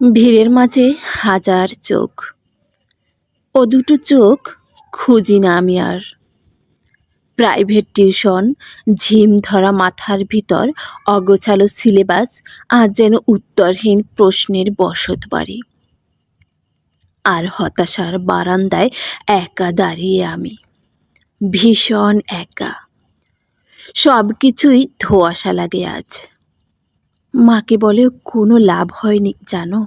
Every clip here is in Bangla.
ভিড়ের মাঝে হাজার চোখ। ও দুটো চোখ খুঁজি না আমি আর। প্রাইভেট টিউশন, ঝিম ধরা মাথার ভিতর, অগোছালো সিলেবাস, আজ যেন উত্তরহীন প্রশ্নের বসত বাড়ি। আর হতাশার বারান্দায় একা দাঁড়িয়ে আমি। ভীষণ একা। সব কিছুই ধোয়াশা লাগে আজ। মাকে বলে কোনো লাভ হয়নি, জানো?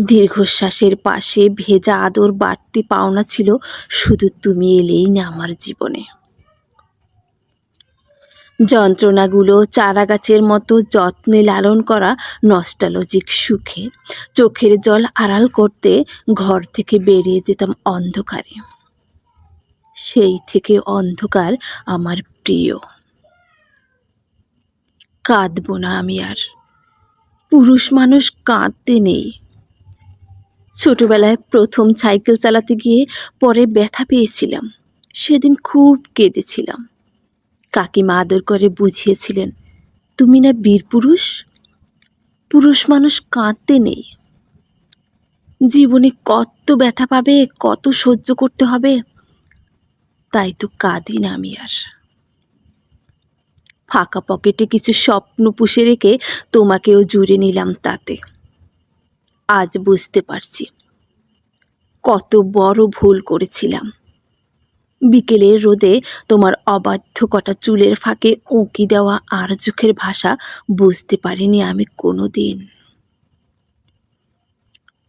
দীর্ঘশ্বাসের পাশে ভেজা আদর বাড়তি পাওনা ছিল, শুধু তুমি এলেই না আমার জীবনে। যন্ত্রণাগুলো চারা গাছের মতো যত্নে লালন করা নস্টালজিক সুখে চোখের জল আড়াল করতে ঘর থেকে বেরিয়ে যেতাম অন্ধকারে। সেই থেকে অন্ধকার আমার প্রিয়। কাঁদবো না আমি আর। পুরুষ মানুষ কাঁদতে নেই। ছোটবেলায় প্রথম সাইকেল চালাতে গিয়ে পরে ব্যথা পেয়েছিলাম। সেদিন খুব কেঁদেছিলাম। কাকিমা আদর করে বুঝিয়েছিলেন, তুমি না বীর পুরুষ? পুরুষ মানুষ কাঁদতে নেই। জীবনে কত ব্যথা পাবে, কত সহ্য করতে হবে, তাই তো কাঁদি না আমি আর। ফাঁকা পকেটে কিছু স্বপ্ন পুষে রেখে তোমাকেও জুড়ে নিলাম তাতে। আজ বুঝতে পারছি। কত বড় ভুল করেছিলাম। বিকেলের রোদে তোমার অবাধ্য কটা চুলের ফাঁকে উঁকি দেওয়া আর চোখের ভাষা বুঝতে পারিনি আমি কোনো দিন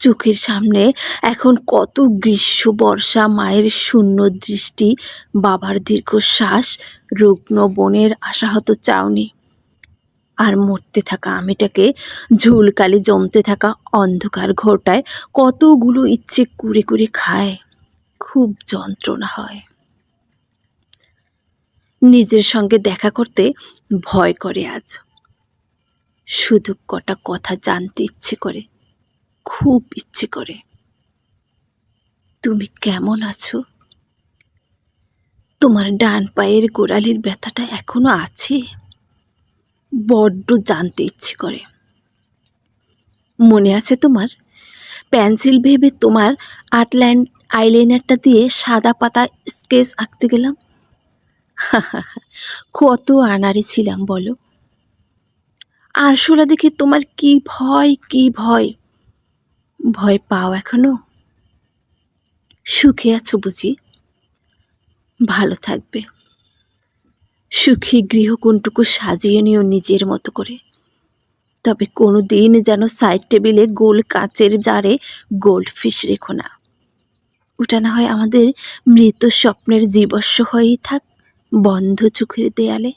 চোখের সামনে এখন কত গ্রীষ্ম, বর্ষা, মায়ের শূন্য দৃষ্টি, বাবার দীর্ঘশ্বাস, রুগ্ন বনের আশাহত চাউনি। আর মরতে থাকা আমিটাকে, ঝুলকালি জমতে থাকা অন্ধকার ঘোরটায় কতগুলো ইচ্ছে কুড়ে কুড়ে খায়। খুব যন্ত্রণা হয়। নিজের সঙ্গে দেখা করতে ভয় করে আজ। শুধু কটা কথা জানতে ইচ্ছে করে। খুব ইচ্ছে করে। তুমি কেমন আছো? তোমার ডান পায়ের গোড়ালির ব্যথাটা এখনও আছে? বড্ড জানতে ইচ্ছে করে। মনে আছে তোমার? পেন্সিল ভেবে তোমার আটলাইন আইলাইনারটা দিয়ে সাদা পাতা স্কেচ আঁকতে গেলাম। কত আনারে ছিলাম বলো। আরশোলা দেখে তোমার কি ভয় কি ভয়? ভয় পাও এখনও? সুখে আছো বুঝি? ভালো থাকবে। সুখী গৃহকোণটুকু সাজিয়ে নিও নিজের মতো করে। তবে কোনো দিন যেন সাইড টেবিলে গোল কাচের জারে গোল্ড ফিশ রেখো না। ওটা না হয় আমাদের মৃত স্বপ্নের জীবস্ব হয়েই থাক, বন্ধ চোখের দেয়ালে।